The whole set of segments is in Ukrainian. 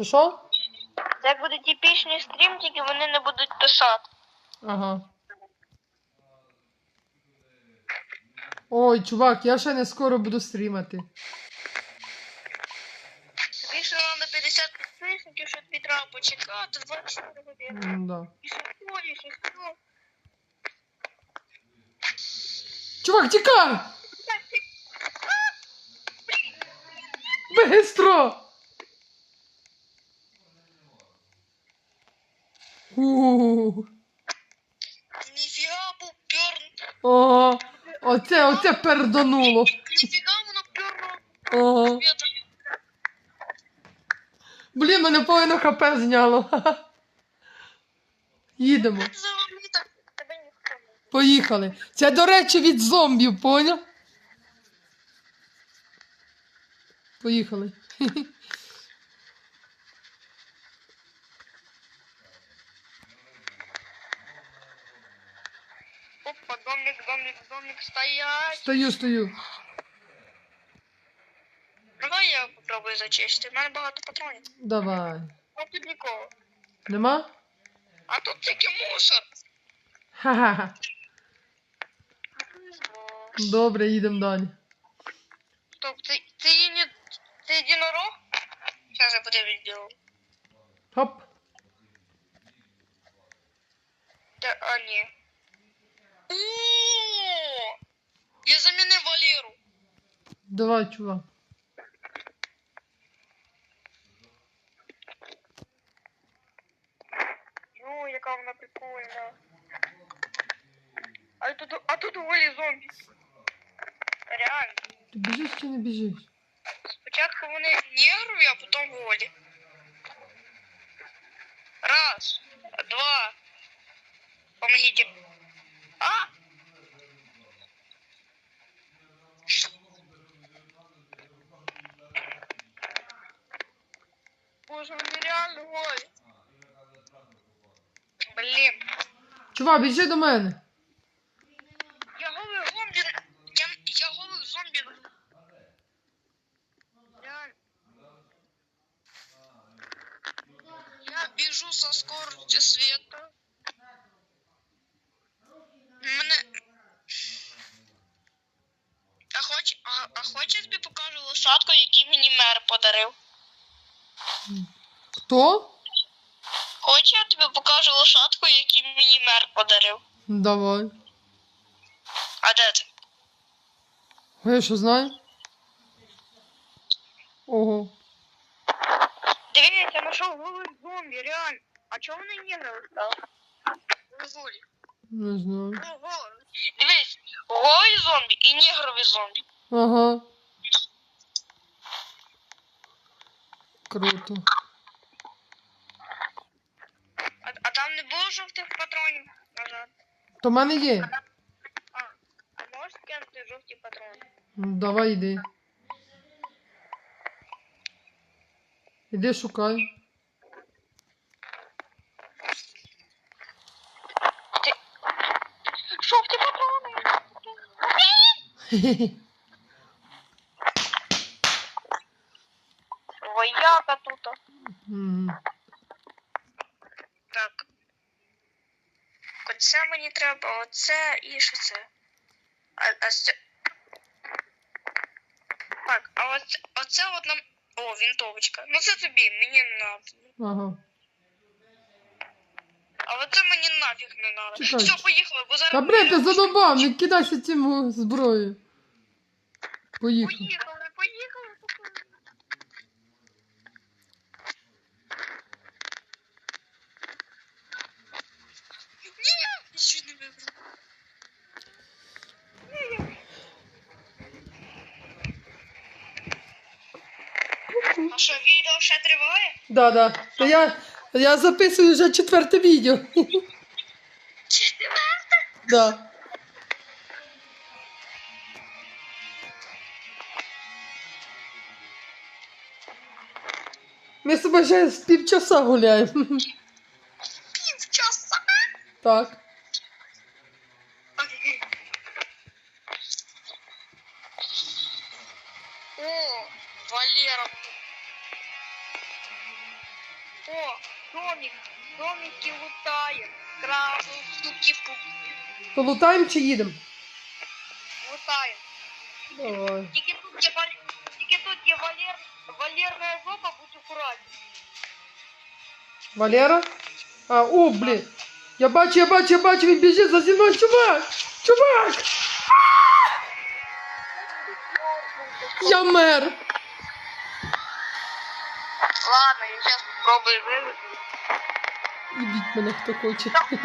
Що що? Це як буде типічний стрім, тільки вони не будуть писати. Ага. Ой, чувак, я ще не скоро буду стрімати. Більше на 50 підписників, що тобі треба почекати 24 години. М, Да. І що ходиш, і що? Чувак, тікай! Бистро! У. Ніфіга був пьорн. Ага. Оце, оце пердануло. Ніфіга воно пьорно. Ага. Блін, мене половину хп зняло. Ха-ха. Їдемо. Взагалі так тебе ніхто не Поїхали. Це, до речі, від зомбів, поняв? Поїхали. Домик, домик, домик, стоять. Стою, стою. Давай я попробую зачистити. У мене багато патронів. Давай. А тут нікого. Нема? А тут тільки мусор. Ха-ха-ха. Добре, їдемо далі. Стоп, це, є не... це єдинорог? Зараз я подивлюсь діло. Хоп. Та, а, ні. О! Я замінив Валеру. Давай, чувак. Йо, яка вона прикольна. А тут, а тут голі зомбі. Реально. Ти біжиш чи не біжиш? Спочатку вони негрові, а потім голі. Раз, два. Помогите. А! Боже, вони реально голі. Блін. Чувак, біжи до мене. Хто? Хоч я тобі покажу лошадку, який мені мер подарив. Давай. А де ти? А я що знаю? Ого. Дивіться, я знайшов голих зомбі, реально. А чого вони неграли стали? Голі. Не знаю. Ну, голі. Дивись, голі зомбі і негрові зомбі. Ага. Круто. Там не жовтих патронів? Назад. То в мене є. А, а можеш скинути жовті патрони? Ну, Давай йди. Іди шукай. Жовті патрони! Вояка тут. Мгм. Так. Оце мені треба, оце і що це. А, а це... Так, а оце, оце от нам... О, вінтовочка. Ну це тобі, мені не надо. Ага. А оце мені нафіг не надо. Чекай. Все, поїхали, бо зараз... Та блядь, ти задобав, не кидайся цим зброєю. Поїхав. Поїхали. Ні, нічого не вибрав. А що, відео ще триває? Да, да. Та я, я записую вже четверте відео. Четверте? Да. Ми з тобою вже з півчаса гуляємо. Півчаса. Так. Крабы, суки-пуки. То лутаємо чи їдемо? Лутаем. Давай. Тільки тут є. Тільки тут є валер... валерная жопа, будь аккуратней. Валера? А, о, блін. Я бачу, я бачу, я бачу, він біжить за зі мною, чувак! Чувак! Я мер! Ладно, я сейчас попробую вывести. Ідіть мене, хто хоче.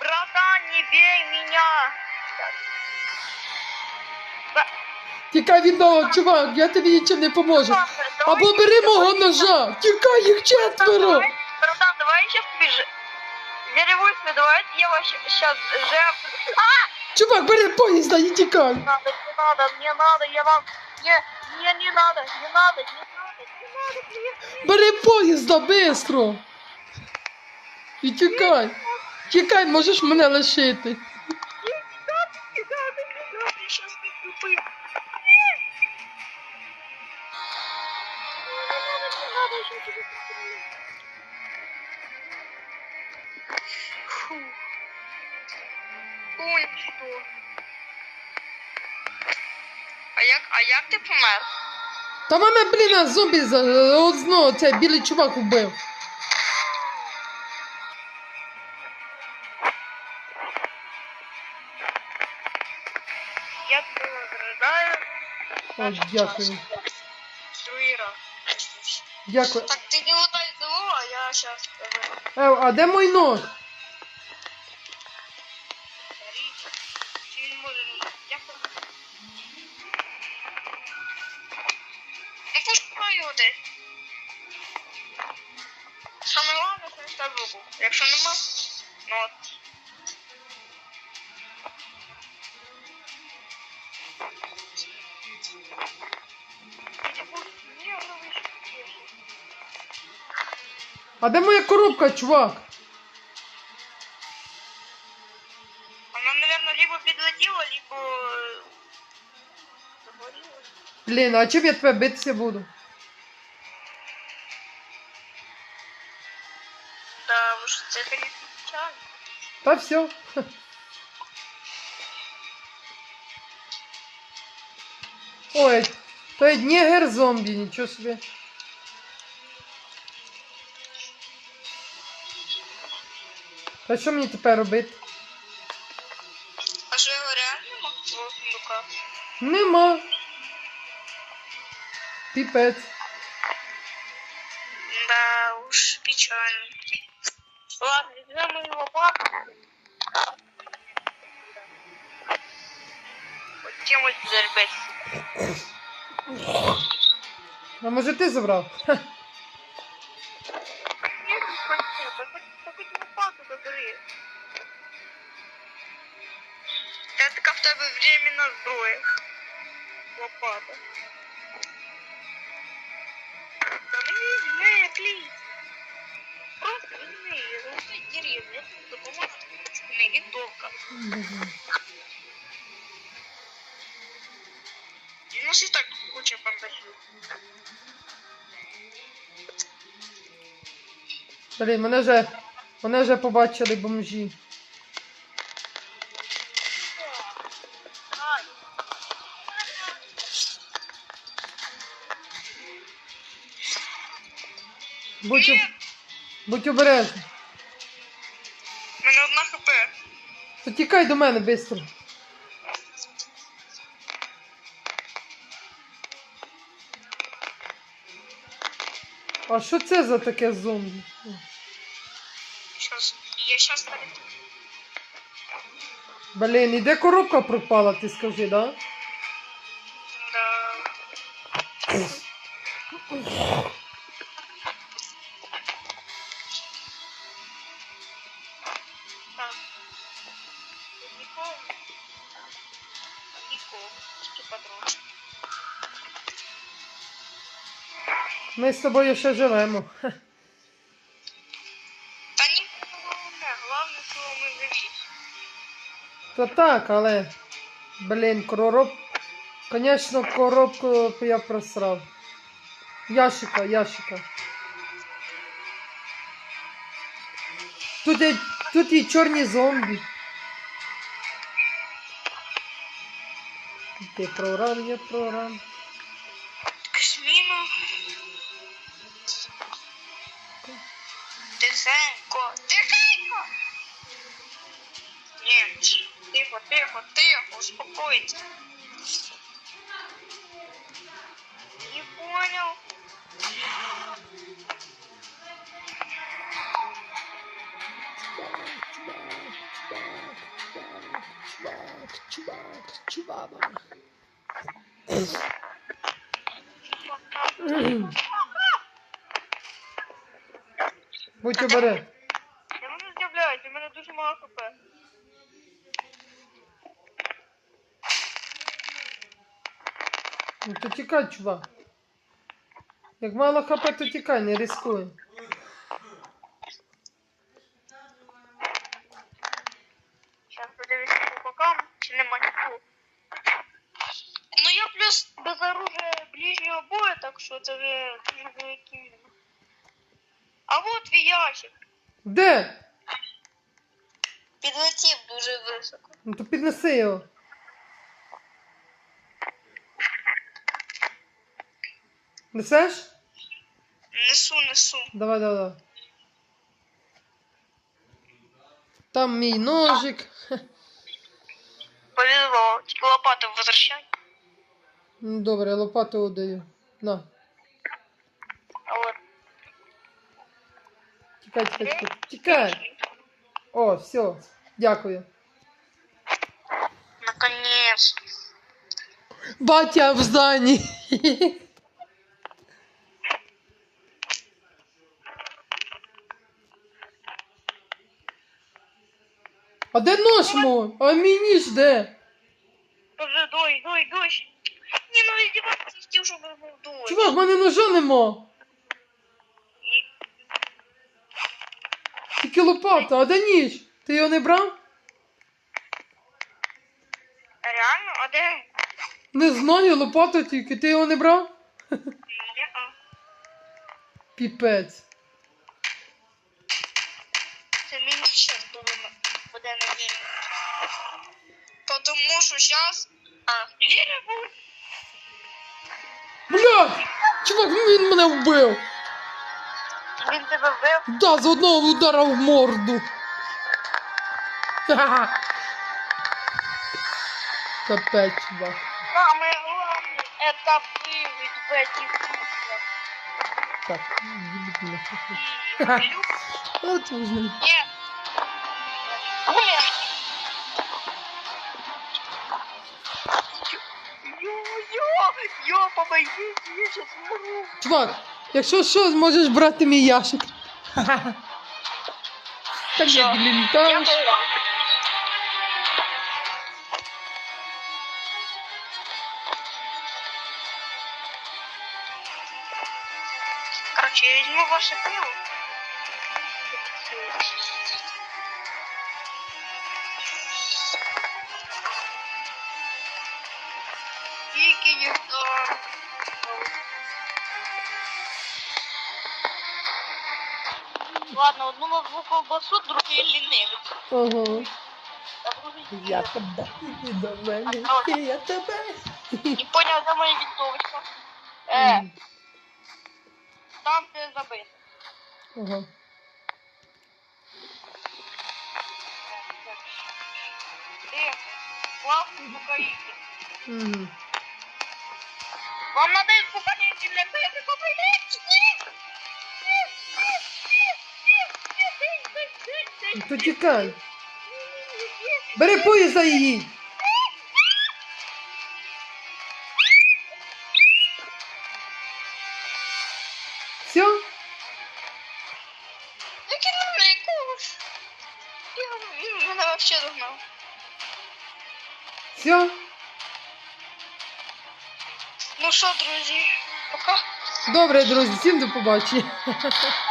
Братан, не бей меня! Тікай від нього, чувак, я тобі нічим не поможу. Або бери мого ножа! Тікай, їх четверо! Давай, братан, давай сейчас бежи. Деревушка, давайте я вас сейчас. А! Чувак, бери поїзда і тікай! Надо, не надо, мне надо, я вам... Не, не, не надо, не надо, не надо, не надо, блин. Бери поїзда, бистро! І тікай! Тікай, можеш мене лишити. Не надо, не надо, не надо, я сейчас не тупы. Не надо, не надо, я сейчас не пристрелю. А як, як ти помер? Та мене, блін, а зомбі за одно, цей білий чувак вбив. Я тебе награждаю. О, дякую. Другий раз. Дякую. Так, ти не лутай зло, а я сейчас тебе Ев, а де мій нож? Чи він може... Я Ну, десь. Саме головне, це став руку. Якщо нема, ну от. А де моя коробка, чувак? Она, наверное, либо подлетела, либо... э. Блін, а чим я тебе битися буду? Это не печально. Та все. Ой, то є нігер зомбі, нічого собі. Та що мені тепер робити? А что его реально мог? Нема. Піпець. Тему сюда, ребят. А може ти забрав? Ха. Нет, спасибо. Да хоть- да хоть лопату забери. Це така в тебе временна зброя. Лопата. Та мені візьми, як ліс. Просто візьми, залиши дерев'я, я тобі допоможу, не віддовка. Нас і так куча бандажів. Блін, мене вже, мене вже побачили бомжі. Будь, у- будь обережний. в мене одна хп. То тікай до мене швидко. А що це за таке зомбі? Щас, я щас перед... Блін, і де коробка пропала, ти скажи, да? Да. Так. Нікого? Нікого. Тільки патрон. Ми з тобою ще живемо. Та нікого не. Головне, що ми живі. То так, але. Блін, короб... Конечно, коробку я просрав. Ящика, ящика. Тут є, тут є чорні зомбі. Ти програм, я програм. Кшміно. Тихенько, тихенько. Ні, тихо, тихо, тихо, успокойся. Не понял. Будь обере. Я мене здивляюсь, у мене дуже мало хп. Ну то тікай, чувак. Як мало хп, то тікай, не рискуй. Сейчас подивлюся по бокам, чи нема ніхто. Ну я плюс без оружия ближнього бою, так що це вже дуже великий мінус. А вот твій ящик. Де? Підлетів дуже високо. Ну то піднеси його. Несеш? Несу, несу. Давай, давай, давай. Там мій ножик. Повезло. Тільки лопату возвращай. Ну, Добре, лопату отдаю. На. А от. Тікай, тікай. Тікай. О, все. Дякую. Наконец. Батя в зданні. А де нож мой? А мій ніж де? Дой, дой, дощ. Ні, ну хотів, щоб був дощ. Чувак, в мене ножа нема. Лопата, а де ніж? Ти його не брав? Реально? А де? Не знаю, лопата тільки. Ти його не брав? Ні-а. Піпець. Це мені щас буде на- буде на день. Потому що щас... А, Ліля буде. Блядь! Чувак, він мене вбив! Він тебе вбив. Да, з одного удара в морду. Ха-ха. Капець, чувак. Самый главный это выжить в этих играх. Так, їбіть мене. И люк От візьми. не... Блин. Ё-ё, ё, помогите, я сейчас умру. Чувак, якщо що, зможеш брати мій ящик. Ха-ха. Так Що? як лінтаєш. Короче, я возьму ваше пиво. Ладно, одну мову ковбасу, другий лінивець. Ага. Я тебе, іди до мене, я тебе. Не понял, де моя вінтовочка. Е, там це забито. Ага. Ти класний букаїти. Мгм. Вам надо букаїти для тебе побилити? Ну, То тікай. Бери поїзд за її. Все? На якогось. Я- Він мене вообще догнав. Все? Ну що, друзі, пока. Добре, друзі, всім до побачення.